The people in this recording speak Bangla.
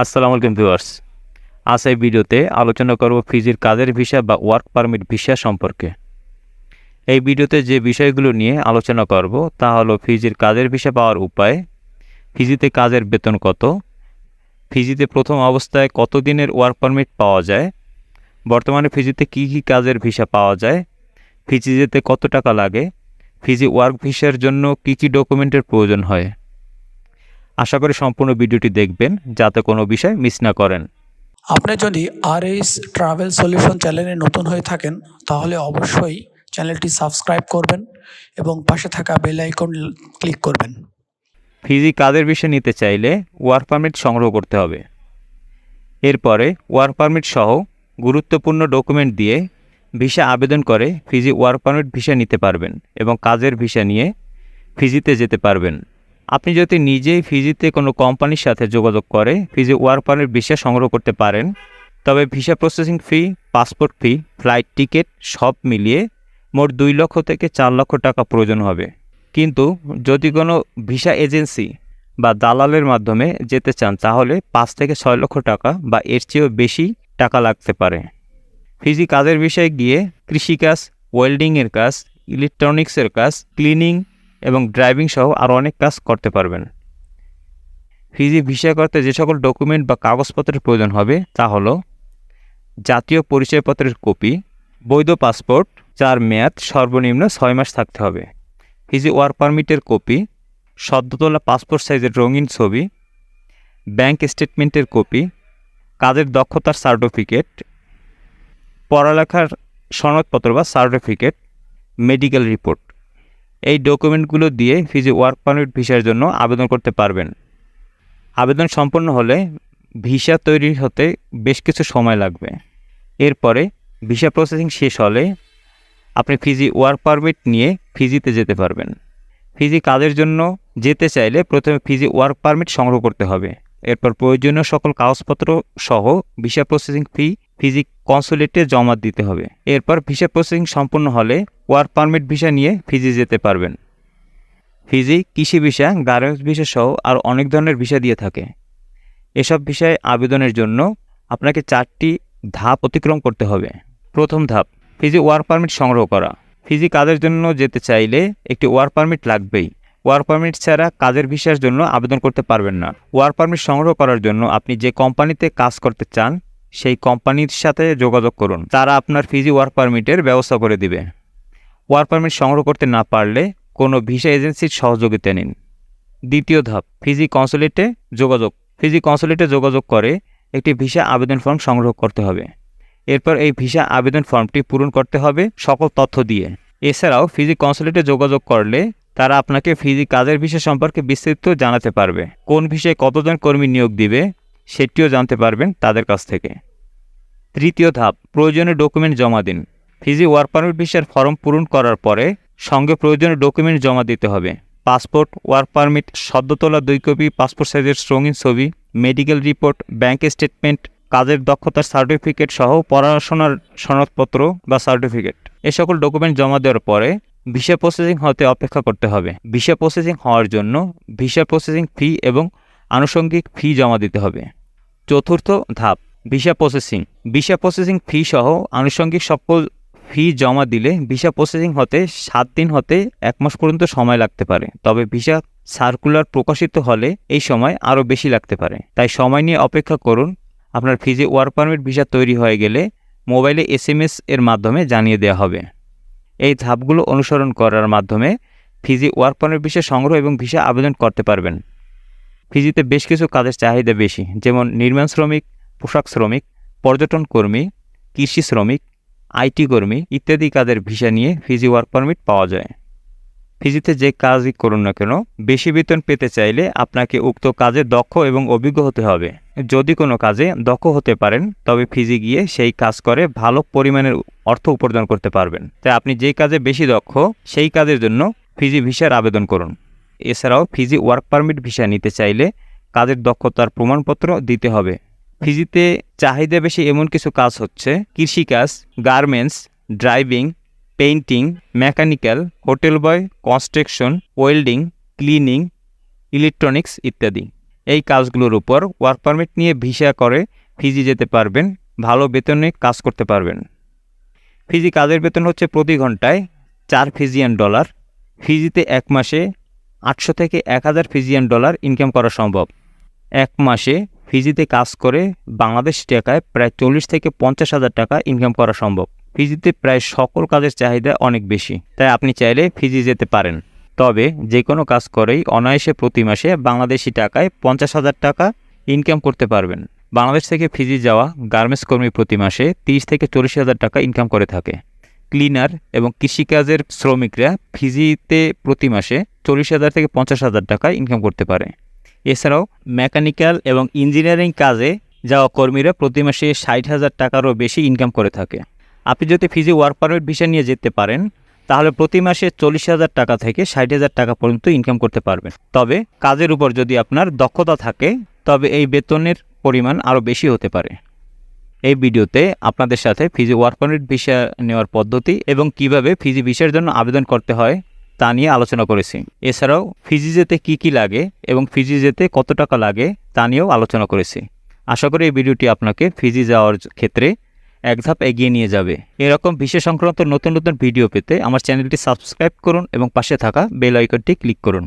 আসসালামু আলাইকুম ভিউয়ার্স। আজ এই ভিডিওতে আলোচনা করব ফিজির কাজের ভিসা বা ওয়ার্ক পারমিট ভিসা সম্পর্কে। এই ভিডিওতে যে বিষয়গুলো নিয়ে আলোচনা করব তা হলো ফিজির কাজের ভিসা পাওয়ার উপায়, ফিজিতে কাজের বেতন কত, ফিজিতে প্রথম অবস্থায় কত দিনের ওয়ার্ক পারমিট পাওয়া যায়, বর্তমানে ফিজিতে কী কী কাজের ভিসা পাওয়া যায় ফিজি যেতে কত টাকা লাগে, ফিজি ওয়ার্ক ভিসার জন্য কী কী ডকুমেন্টের প্রয়োজন হয়। আশা করি সম্পূর্ণ ভিডিওটি দেখবেন যাতে কোনো বিষয় মিস না করেন। আপনি যদি আর এস ট্রাভেল সলিউশন চ্যানেলে নতুন হয়ে থাকেন তাহলে অবশ্যই চ্যানেলটি সাবস্ক্রাইব করবেন এবং পাশে থাকা বেল আইকন ক্লিক করবেন। ফিজি কাজের বিষয় নিতে চাইলে ওয়ার্ক পারমিট সংগ্রহ করতে হবে। এরপরে ওয়ার্ক পারমিট সহ গুরুত্বপূর্ণ ডকুমেন্ট দিয়ে ভিসা আবেদন করে ফিজি ওয়ার্ক পারমিট ভিসা নিতে পারবেন এবং কাজের ভিসা নিয়ে ফিজিতে যেতে পারবেন। আপনি যদি নিজেই ফিজিতে কোনো কোম্পানির সাথে যোগাযোগ করে ফিজি ওয়ার্ক পারমিট ভিসা সংগ্রহ করতে পারেন, তবে visa processing fee, passport fee, flight ticket সব মিলিয়ে মোট দুই লক্ষ থেকে চার লক্ষ টাকা প্রয়োজন হবে। কিন্তু যদি কোনো ভিসা এজেন্সি বা দালালের মাধ্যমে যেতে চান, তাহলে পাঁচ থেকে ছয় লক্ষ টাকা বা এর চেয়েও বেশি টাকা লাগতে পারে। ফিজি কাজের বিষয়ে গিয়ে কৃষিকাজ, ওয়েল্ডিংয়ের কাজ, ইলেকট্রনিক্সের কাজ, ক্লিনিং এবং ড্রাইভিং সহ আরও অনেক কাজ করতে পারবেন। ফিজি ভিসা করতে যে সকল ডকুমেন্ট বা কাগজপত্রের প্রয়োজন হবে তা হল জাতীয় পরিচয়পত্রের কপি, বৈধ পাসপোর্ট, যার মেয়াদ সর্বনিম্ন ছয় মাস থাকতে হবে, ফিজি ওয়ার্ক পারমিটের কপি, সদ্যতলা পাসপোর্ট সাইজের রঙিন ছবি, ব্যাংক স্টেটমেন্টের কপি, কাজের দক্ষতার সার্টিফিকেট, পড়ালেখার সনদপত্র বা সার্টিফিকেট, মেডিকেল রিপোর্ট। এই ডকুমেন্টগুলো দিয়ে ফিজি ওয়ার্ক পারমিট ভিসার জন্য আবেদন করতে পারবেন। আবেদন সম্পন্ন হলে ভিসা তৈরি হতে বেশ কিছু সময় লাগবে। এরপরে ভিসা প্রসেসিং শেষ হলে আপনি ফিজি ওয়ার্ক পারমিট নিয়ে ফিজিতে যেতে পারবেন। ফিজি কাজের জন্য যেতে চাইলে প্রথমে ফিজি ওয়ার্ক পারমিট সংগ্রহ করতে হবে। এরপর প্রয়োজনীয় সকল কাগজপত্র সহ ভিসা প্রসেসিং ফি ফিজি কনসুলেটে জমা দিতে হবে। এরপর ভিসা প্রসেসিং সম্পূর্ণ হলে ওয়ার্ক পারমিট ভিসা নিয়ে ফিজি যেতে পারবেন। ফিজি কৃষি ভিসা গার্মেন্টস ভিসা সহ আর অনেক ধরনের ভিসা দিয়ে থাকে। এসব ভিসায় আবেদনের জন্য আপনাকে চারটি ধাপ অতিক্রম করতে হবে। প্রথম ধাপ ফিজি ওয়ার্ক পারমিট সংগ্রহ করা। ফিজি কাজের জন্য যেতে চাইলে একটি ওয়ার্ক পারমিট লাগবেই। ওয়ার্ক পারমিট ছাড়া কাজের ভিসার জন্য আবেদন করতে পারবেন না। ওয়ার্ক পারমিট সংগ্রহ করার জন্য আপনি যে কোম্পানিতে কাজ করতে চান সেই কোম্পানির সাথে যোগাযোগ করুন। তারা আপনার ফিজি ওয়ার্ক পারমিটের ব্যবস্থা করে দিবে। ওয়ার্ক পারমিট সংগ্রহ করতে না পারলে কোনো ভিসা এজেন্সির সহযোগিতা নিন। দ্বিতীয় ধাপ, ফিজি কনসুলেটে যোগাযোগ। ফিজি কনসুলেটে যোগাযোগ করে একটি ভিসা আবেদন ফর্ম সংগ্রহ করতে হবে। এরপর এই ভিসা আবেদন ফর্মটি পূরণ করতে হবে সকল তথ্য দিয়ে। এছাড়াও ফিজি কনসুলেটে যোগাযোগ করলে তারা আপনাকে ফিজি কাজের বিষয় সম্পর্কে বিস্তারিত জানাতে পারবে। কোন বিষয়ে কতজন কর্মী নিয়োগ দিবে সেটিও জানতে পারবেন তাদের কাছ থেকে। তৃতীয় ধাপ, প্রয়োজনীয় ডকুমেন্ট জমা দিন। ফিজি ওয়ার্ক পারমিট ভিসার ফর্ম পূরণ করার পরে সঙ্গে প্রয়োজনীয় ডকুমেন্ট জমা দিতে হবে। পাসপোর্ট, ওয়ার্ক পারমিট সদ্য তোলা দুই কপি, পাসপোর্ট সাইজের রঙিন ছবি, মেডিকেল রিপোর্ট, ব্যাংক স্টেটমেন্ট, কাজের দক্ষতার সার্টিফিকেট সহ পড়াশোনার সনদপত্র বা সার্টিফিকেট। এ সকল ডকুমেন্ট জমা দেওয়ার পরে ভিসা প্রসেসিং হতে অপেক্ষা করতে হবে। ভিসা প্রসেসিং হওয়ার জন্য ভিসা প্রসেসিং ফি এবং আনুষঙ্গিক ফি জমা দিতে হবে। চতুর্থ ধাপ visa processing visa processing fee সহ আনুষঙ্গিক সকল ফি জমা দিলে ভিসা প্রসেসিং হতে সাত দিন হতে এক মাস পর্যন্ত সময় লাগতে পারে। তবে ভিসা সার্কুলার প্রকাশিত হলে এই সময় আরও বেশি লাগতে পারে। তাই সময় নিয়ে অপেক্ষা করুন। আপনার ফিজি ওয়ার্ক পারমিট ভিসা তৈরি হয়ে গেলে মোবাইলে এস এম এস এর মাধ্যমে জানিয়ে দেওয়া হবে। এই ধাপগুলো অনুসরণ করার মাধ্যমে ফিজি ওয়ার্ক পারমিট ভিসা সংগ্রহ এবং ভিসা আবেদন করতে পারবেন। ফিজিতে বেশ কিছু কাজের চাহিদা বেশি, যেমন নির্মাণ শ্রমিক, পোশাক শ্রমিক, পর্যটন কর্মী, কৃষি শ্রমিক আইটি কর্মী ইত্যাদি কাজের ভিসা নিয়ে ফিজি ওয়ার্ক পারমিট পাওয়া যায়। ফিজিতে যে কাজই করুন না কেন, বেশি বেতন পেতে চাইলে আপনাকে উক্ত কাজে দক্ষ এবং অভিজ্ঞ হতে হবে। যদি কোনো কাজে দক্ষ হতে পারেন, তবে ফিজি গিয়ে সেই কাজ করে ভালো পরিমাণের অর্থ উপার্জন করতে পারবেন। তাই আপনি যে কাজে বেশি দক্ষ, সেই কাজের জন্য ফিজি ভিসার আবেদন করুন। এছাড়াও ফিজি ওয়ার্ক পারমিট ভিসা নিতে চাইলে কাজের দক্ষতার প্রমাণপত্র দিতে হবে। ফিজিতে চাহিদা বেশি এমন কিছু কাজ হচ্ছে, কৃষিকাজ, garments, driving, painting, mechanical, hotel boy, construction, welding, cleaning, electronics ইত্যাদি। এই কাজগুলোর উপর ওয়ার্ক পারমিট নিয়ে ভিসা করে ফিজি যেতে পারবেন, ভালো বেতনে কাজ করতে পারবেন। ফিজি কাজের বেতন হচ্ছে প্রতি ঘন্টায় চার ফিজিয়ান ডলার। ফিজিতে এক মাসে আটশো থেকে এক হাজার ফিজিয়ান ডলার ইনকাম করা সম্ভব। এক মাসে ফিজিতে কাজ করে বাংলাদেশ টাকায় প্রায় চল্লিশ থেকে পঞ্চাশ হাজার টাকা ইনকাম করা সম্ভব। ফিজিতে প্রায় সকল কাজের চাহিদা অনেক বেশি, তাই আপনি চাইলে ফিজি যেতে পারেন। তবে যে কোনো কাজ করেই অনায়াসে প্রতি মাসে বাংলাদেশি টাকায় পঞ্চাশ হাজার টাকা ইনকাম করতে পারবেন। বাংলাদেশ থেকে ফিজি যাওয়া গার্মেন্টস কর্মী প্রতি মাসে তিরিশ থেকে চল্লিশ হাজার টাকা ইনকাম করে থাকে। ক্লিনার এবং কৃষিকাজের শ্রমিকরা ফিজিতে প্রতি মাসে চল্লিশ হাজার থেকে পঞ্চাশ হাজার টাকা ইনকাম করতে পারে। এছাড়াও মেকানিক্যাল এবং ইঞ্জিনিয়ারিং কাজে যাওয়া কর্মীরা প্রতি মাসে ষাট হাজার টাকারও বেশি ইনকাম করে থাকে। আপনি যদি ফিজি ওয়ার্ক পারমিট ভিসা নিয়ে যেতে পারেন, তাহলে প্রতি মাসে চল্লিশ হাজার টাকা থেকে ষাট হাজার টাকা পর্যন্ত ইনকাম করতে পারবেন। তবে কাজের উপর যদি আপনার দক্ষতা থাকে, তবে এই বেতনের পরিমাণ আরও বেশি হতে পারে। এই ভিডিওতে আপনাদের সাথে ফিজি ওয়ার্ক পারমিট ভিসা নেওয়ার পদ্ধতি এবং কীভাবে ফিজি ভিসার জন্য আবেদন করতে হয় তা নিয়ে আলোচনা করেছি। এছাড়াও ফিজি যেতে কী কী লাগে এবং ফিজি যেতে কত টাকা লাগে তা নিয়েও আলোচনা করেছি। আশা করি এই ভিডিওটি আপনাকে ফিজি যাওয়ার ক্ষেত্রে এক ধাপ এগিয়ে নিয়ে যাবে। এরকম বিশেষ সংক্রান্ত নতুন নতুন ভিডিও পেতে আমার চ্যানেলটি সাবস্ক্রাইব করুন এবং পাশে থাকা বেল আইকনটি ক্লিক করুন।